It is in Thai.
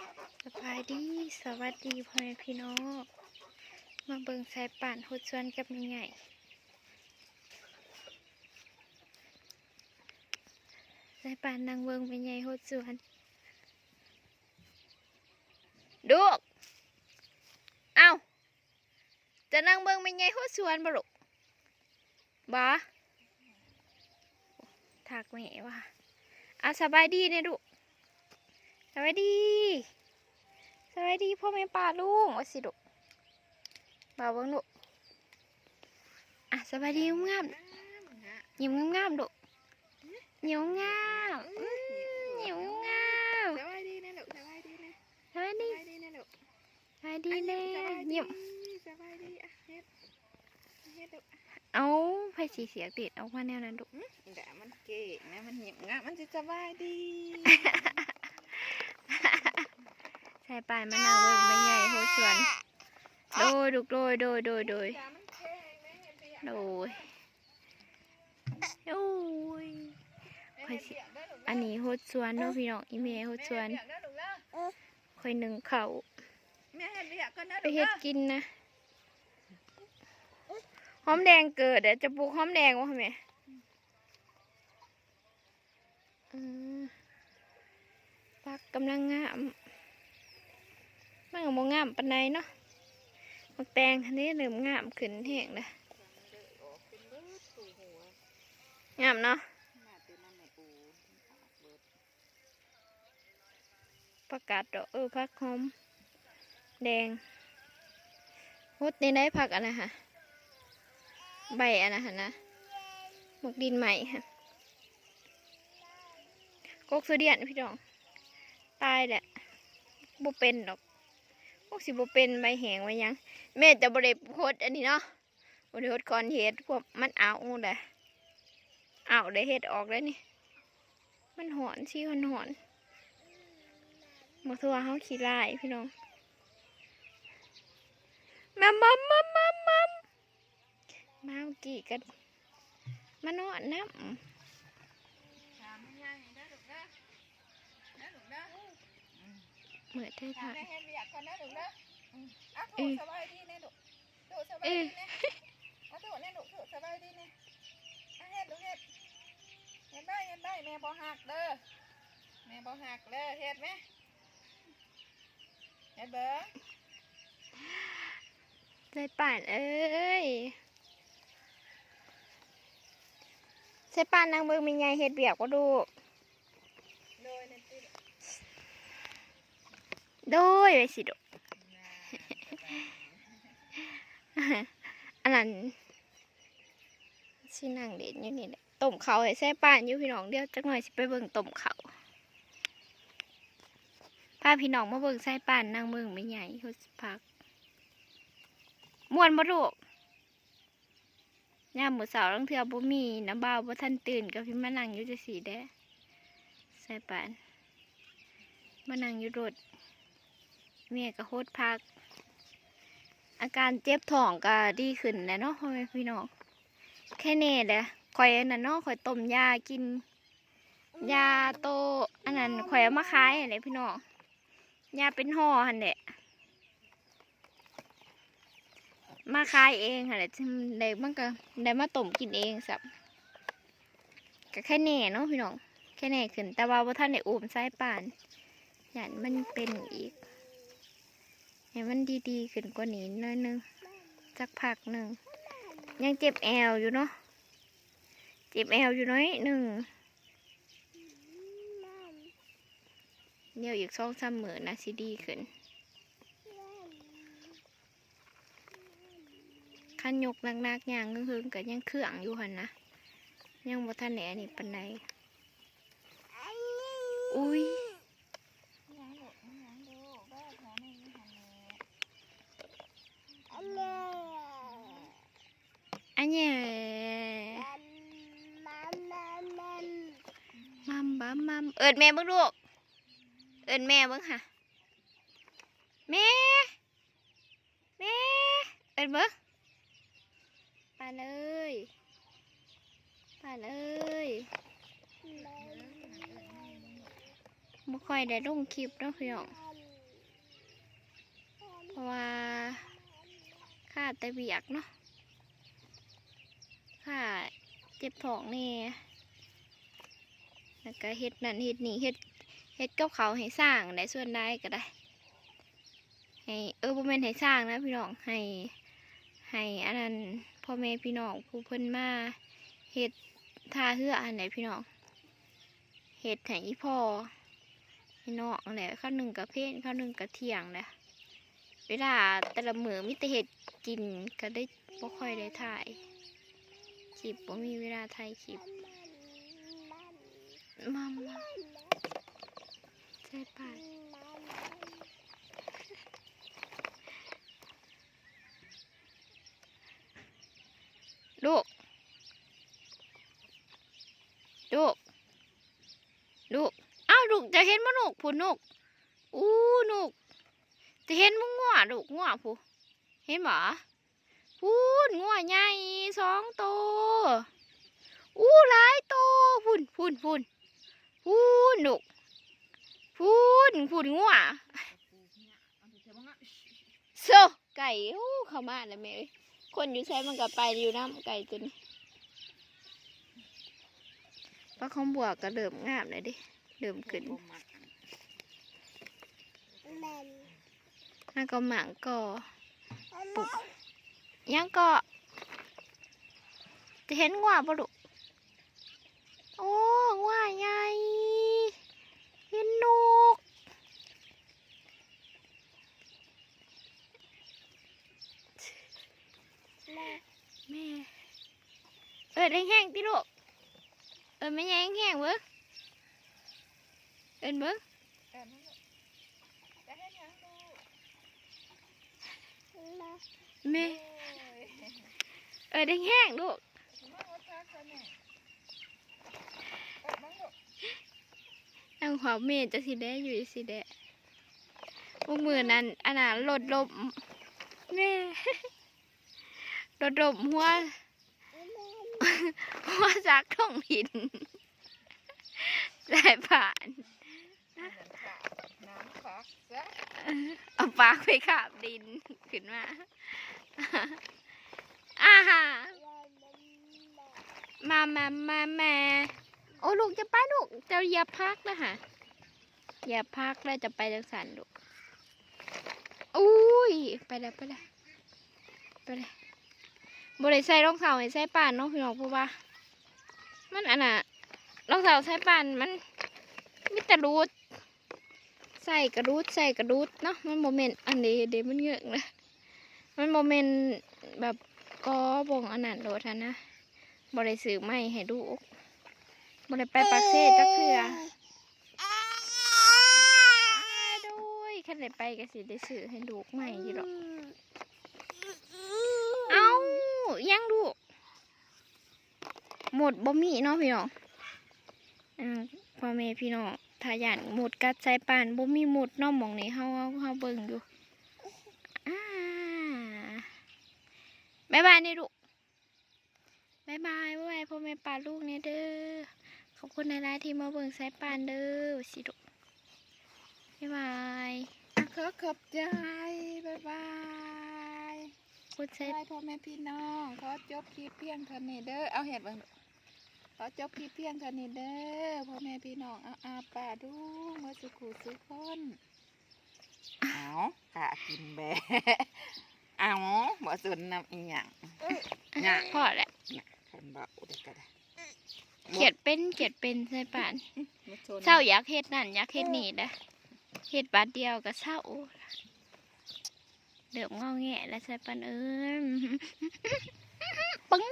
สบายดี สวัสดีพ่อแม่พี่น้อง มาเบิ่งสายป่านโหดชวนกับม่ใหญ่สายป่านนางเบิ่งแม่ใหญ่โหดชวนดูกเอาจะนั่งเบิ่งแม่ใหญ่โหดชวนบ่ลูกบ่ถักแม่ว่าอะสบายดีเนี่ยลูก สวัสดี สวัสดีพ่อแม่ป้าลุงว่าสิดุบ่าวเบิ่งดุอะสวัสดีงามๆยิ้มงามๆดุยิ้มงามอื้อยิ้มงามสบายดีนะลูกสบายดีนะสวัสสดีบายดีนะลูกสวัสดีแน่สบายดียิ้มสบายดีอะเฮ็ดเฮ็ดลูกเอาไฟสีเสียงติดออกมาแนวนั้นดุเดี๋ยวมันเก่งนะมันหยิบงะมันจะสบายดี ใส่ปลายมะนาวเบิ่งไม่ใหญ่โหชวนโดยดุกโดยโดยโดยโดยโดยโอ้ยเฮ็ดเบียร์เด้อลูกอันนี้โหดชวนเนาะพี่น้องอีเมลโหดชวนค่อยหนึ่งเขาไปเฮ็ดกินนะหอมแดงเกิดเดี๋ยวจะปลูกหอมแดงวะแม่อืมปั กำลังงามมันก็บ่งามปานใดเนาะมักแตงอันนี้เริ่มงามขึ้นแห้งเลยออกเป็นเบิดสู่หัวงามเนาะหน้าตัวนั้นในปูออกเบิดประกาศดอกเออพักหอมแดงฮดในได้ผักอันนะฮะใบอันนะฮะนะหมกดินใหม่ฮะกกสุเดียนพี่น้อง ตายแหละบ่เป็นดอกพวกสิบ่เป็นใบแหงไว้ยังแม่จะบ่ได้โคอันนี้เนาะบ่ได้โคก่อนเฮ็ดพวกมันเอาเด้อเอาได้เฮ็ดออกแล้วนี่ มันหอนสิหอนหอนบ่ทัวาเฮาขี้ลายพี่น้องมัมมัมมัมมัมมัมมาเอากี่กันมานอนน้ำ ถามมันยังเด้อลูกเด้อเด้อลูกเด้อ เหมือนได้ถามถ่ายแม่เฮ็ดเบียร์ก่อนนะลูกเด้ออืมอะเอถูอสบายดีนะลูกถูสบายดีนะเอาถูนะลูกถูสบายดีนะอะเฮ็ดลูกเฮ็ดเฮ็ดได้เฮ็ดได้แม่บ่หักเด้อแม่บ่หักเด้อเฮ็ดไหมเฮ็ดเบิ่งเลยป่านเอ้ยใส่ป่านนางเบิงมีไงเฮ็ดเบียกว่าดูโดยนั่นสิ โดยไปสิดูอันนั้นสินั่งเด่นอยู่นี่แหละต้มเขาให้ใส่ป่านอยู่พี่น้องเดียวจักหน่อยสิไปเบิ่งต้มเขาพาพี่น้องมาเบิ่งใส่ป่านนางเบิ่งไม่ใหญ่เขาพักมวนบ่ลูกยามมื้อเช้าลังเทือบ่มีน้ำเบาบ่ทันตื่นก็พี่มานั่งอยู่จังซี่แด้ใส่ป่านมานั่งอยู่รถ แม่ก็โคตรพัก อาการเจ็บท้องก็ดีขึ้นแล้วเนาะพ่อแม่พี่น้องแค่เนี้แหละข่อยอันนั้นเนาะข่อยต้มยากิน ยาโตอันนั้นข่อยเอามาขายอะไรพี่น้องยาเป็นห่อหันแหละมาขายเองหันแหละได้มันก็ได้มาต้มกินเองสับก็แค่แน่เนาะพี่น้อง แค่แน่ขึ้น แต่ว่าบ่ท่านได้อูมสายป่านอย่างมันเป็นอีก ให้มันดีๆขึ้นกว่านี้หน่อยนึงสักพักหนึ่งยังเจ็บแอวอยู่เนาะเจ็บแอวอยู่น้อยหนึ่งเดี๋ยวอีกสองสามมือนะสิดีขึ้นขันยกหนักๆอย่างหึงๆก็ยังเครื่องอยู่หันนะยังบ่ทันแหนนี่ปันใดอุ้ย ยังลูกยังลูกเด้อแถวนี้หันแหละ อัน เนี้ยมัมบัมมัมเอิดแม่เบิ่งลูกเอิดแม่เบิ่งค่ะแม่แม่เอิดเบิ่งป่านเอ้ยป่านเอ้ยบ่ค่อยได้ลงคลิปเนาะพี่น้องเพราะว่าค่าแต่เบียกเนาะ ค่าเจ็บท้องนี่แล้วก็เฮ็ดนั่นเฮ็ดนี่เฮ็ดเฮ็ดกับเขาให้สร้างได้ส่วนได้ก็ได้ให้เออบ่แม่นให้สร้างนะพี่น้องให้ให้อันนั้นพ่อแม่พี่น้องผู้เพิ่นมาเฮ็ดท่าเฮืออันไหนพี่น้องเฮ็ดให้อีพ่อให้น้องแหละข้าวหนึ่งกับเพศข้าวหนึ่งกับเที่ยงแหละเวลาแต่ละมือมีแต่เฮ็ดกินก็ได้บ่ค่อยได้ถ่าย คลิปบ่มีเวลาถ่ายคลิปมัมมาใช่ปะลูก ลูก ลูก อ้าวลูกจะเห็นมั้ลูกผู้ลูกอู้ลูกจะเห็นมั้งัวลูกงัวผู้เห็นบ่ พูนงัวใหญ่สองตัวอู้หลายตัวพูนพูนพูนพูนลูกพูนพูนงัวโซไก่อู้เข้ามาแล้วแม่เอ้ยคนอยู่ใช้มันก็ไปอยู่น้ำไก่ตัวนี้ปลาของบัวก็เริ่มงามเลยดิเริ่มขึ้นนั่นก็หมางก็ปุก ยังก็จะเห็นงัวปะลูกโอ้งัวใหญ่เห็นนกแม่เออแห้งๆติลูกเออไม่แห้งแห้งๆเบิ้งเอินเบิ้งเออนั่นลูกจะเฮ็ดหยังลูกแม่โอ้ย เออแห้งๆลูกสิมาวัดพักซะแม่เออนั่งลูกนางขวาเมจะสีแดงอยู่สีแดงพวกมือนั้นอันนั้นรถลมแม่รถลมหัวหัวจักท่องหินสายผ่านน้ำขาน้ำพักซะเอาปากไปขาบดินขึ้นมา อาหามามามาแม่โอ้ลูกจะไปลูกจะอย่าพักนะฮะอย่าพักแล้วจะไปจังสันลูกอุ้ยไปเลยไปเลยไปเลยบริใส่รองเท้าให้ใส่ป่านน้องพี่น้องพราะว่ามันอันน่ะรองเท้าใส่ป่านมันมิแต่รูดใส่กระดูดใส่กระดูดเนาะมันโมเมนต์อันเดเดมันเยอะเลยมันโมเมนต์แบบ กอบงอันนั้นโดดนะบริสือไม่ให้ดูบริไปปักเซ่จักเถื่อด้วยขันได้ไปก็สิได้สือให้ดูกใหม่ยู่หรอกเอายังดูกหมดบ่มีเนาะพี่น้องพ่อแม่พี่น้องถ้ายานหมดกัดใจปานบ่มีหมดน้องมองนี้เฮาเฮาเฮาเบิ่งอยู่อ่าบ๊ายบายนี่ลูกบ๊ายบายบ๊ายบายพ่อแม่ป้าลูกเนี่ยเด้อ ขอบคุณในไลน์ที่มาเบิ่งสายปานเด้อสิลูกบ๊ายบายอะขอขอบใจบ๊ายบายคุณเซใช่พ่อแม่พี่น้องขอจบคลิปเพียงเท่านี้เด้อ เอาเห็ดบ้างขอจบคลิปเพียงเท่านี้เด้อพ่อแม่พี่น้องเอาอาป่าดูเมื่อสุขูสุขคนเอากะกินแบะ เอาบ่สนนำอีหยังเนี่ยพอแหละเนี่ยคันเบาเด็กก็ได้เขียดเป็นเขียดเป็นสายปานบ่สนเศร้าอยากเฮ็ดนั่นอยากเฮ็ดนี่นะเฮ็ดบาทเดียวก็เศร้าเดือบงอแงแล้วสายปานเอ้ยปึ้ง